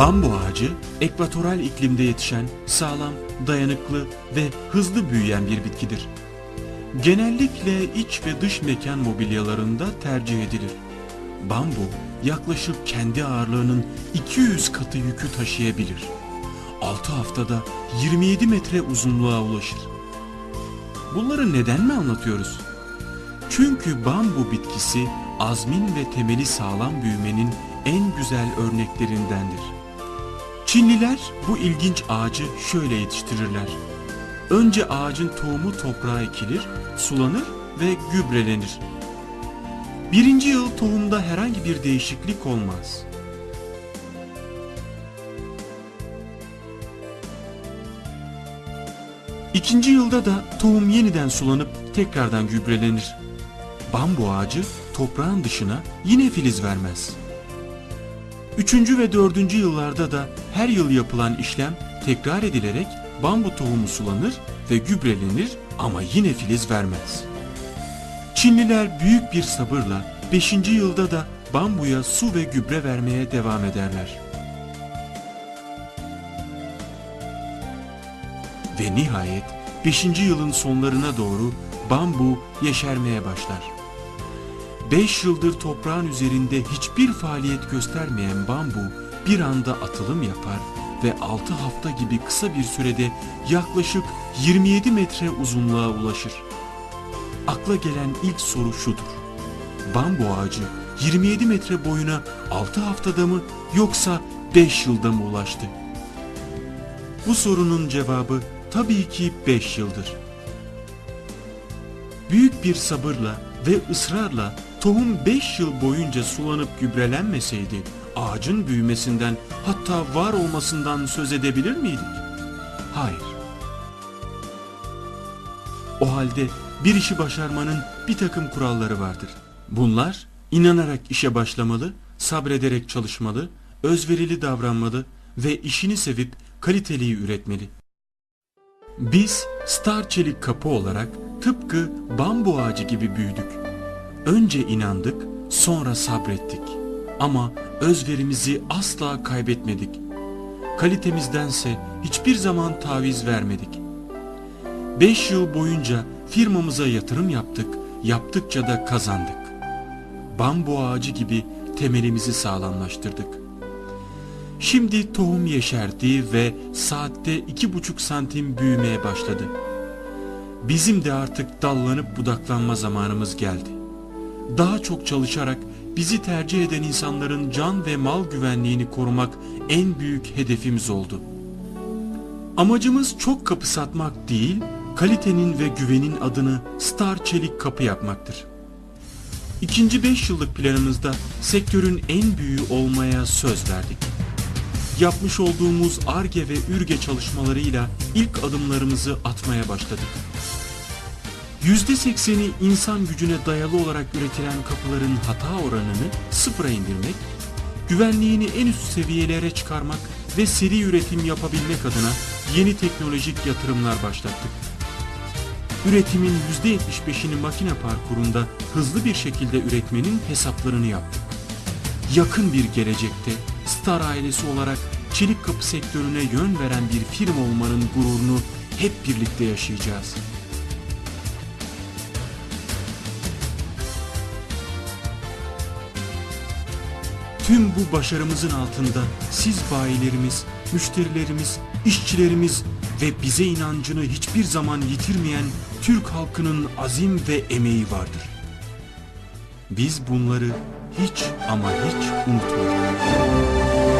Bambu ağacı ekvatoral iklimde yetişen, sağlam, dayanıklı ve hızlı büyüyen bir bitkidir. Genellikle iç ve dış mekan mobilyalarında tercih edilir. Bambu yaklaşık kendi ağırlığının 200 katı yükü taşıyabilir. 6 haftada 27 metre uzunluğa ulaşır. Bunları neden mi anlatıyoruz? Çünkü bambu bitkisi azmin ve temeli sağlam büyümenin en güzel örneklerindendir. Çinliler bu ilginç ağacı şöyle yetiştirirler. Önce ağacın tohumu toprağa ekilir, sulanır ve gübrelenir. Birinci yıl tohumda herhangi bir değişiklik olmaz. İkinci yılda da tohum yeniden sulanıp tekrardan gübrelenir. Bambu ağacı toprağın dışına yine filiz vermez. Üçüncü ve dördüncü yıllarda da her yıl yapılan işlem tekrar edilerek bambu tohumu sulanır ve gübrelenir ama yine filiz vermez. Çinliler büyük bir sabırla 5. yılda da bambuya su ve gübre vermeye devam ederler. Ve nihayet 5. yılın sonlarına doğru bambu yeşermeye başlar. 5 yıldır toprağın üzerinde hiçbir faaliyet göstermeyen bambu bir anda atılım yapar ve 6 hafta gibi kısa bir sürede yaklaşık 27 metre uzunluğa ulaşır. Akla gelen ilk soru şudur. Bambu ağacı 27 metre boyuna 6 haftada mı yoksa 5 yılda mı ulaştı? Bu sorunun cevabı tabii ki 5 yıldır. Büyük bir sabırla ve ısrarla tohum 5 yıl boyunca sulanıp gübrelenmeseydi ağacın büyümesinden hatta var olmasından söz edebilir miydik? Hayır. O halde bir işi başarmanın bir takım kuralları vardır. Bunlar inanarak işe başlamalı, sabrederek çalışmalı, özverili davranmalı ve işini sevip kaliteliyi üretmeli. Biz Star Çelik Kapı olarak tıpkı bambu ağacı gibi büyüdük. Önce inandık, sonra sabrettik. Ama özverimizi asla kaybetmedik. Kalitemizdense hiçbir zaman taviz vermedik. Beş yıl boyunca firmamıza yatırım yaptık, yaptıkça da kazandık. Bambu ağacı gibi temelimizi sağlamlaştırdık. Şimdi tohum yeşerdi ve saatte iki buçuk santim büyümeye başladı. Bizim de artık dallanıp budaklanma zamanımız geldi. Daha çok çalışarak bizi tercih eden insanların can ve mal güvenliğini korumak en büyük hedefimiz oldu. Amacımız çok kapı satmak değil, kalitenin ve güvenin adını Star Çelik Kapı yapmaktır. İkinci 5 yıllık planımızda sektörün en büyüğü olmaya söz verdik. Yapmış olduğumuz ARGE ve ÜRGE çalışmalarıyla ilk adımlarımızı atmaya başladık. %80'i insan gücüne dayalı olarak üretilen kapıların hata oranını sıfıra indirmek, güvenliğini en üst seviyelere çıkarmak ve seri üretim yapabilmek adına yeni teknolojik yatırımlar başlattık. Üretimin %75'ini makine parkurunda hızlı bir şekilde üretmenin hesaplarını yaptık. Yakın bir gelecekte Star ailesi olarak çelik kapı sektörüne yön veren bir firma olmanın gururunu hep birlikte yaşayacağız. Tüm bu başarımızın altında siz bayilerimiz, müşterilerimiz, işçilerimiz ve bize inancını hiçbir zaman yitirmeyen Türk halkının azim ve emeği vardır. Biz bunları hiç ama hiç unutmayız.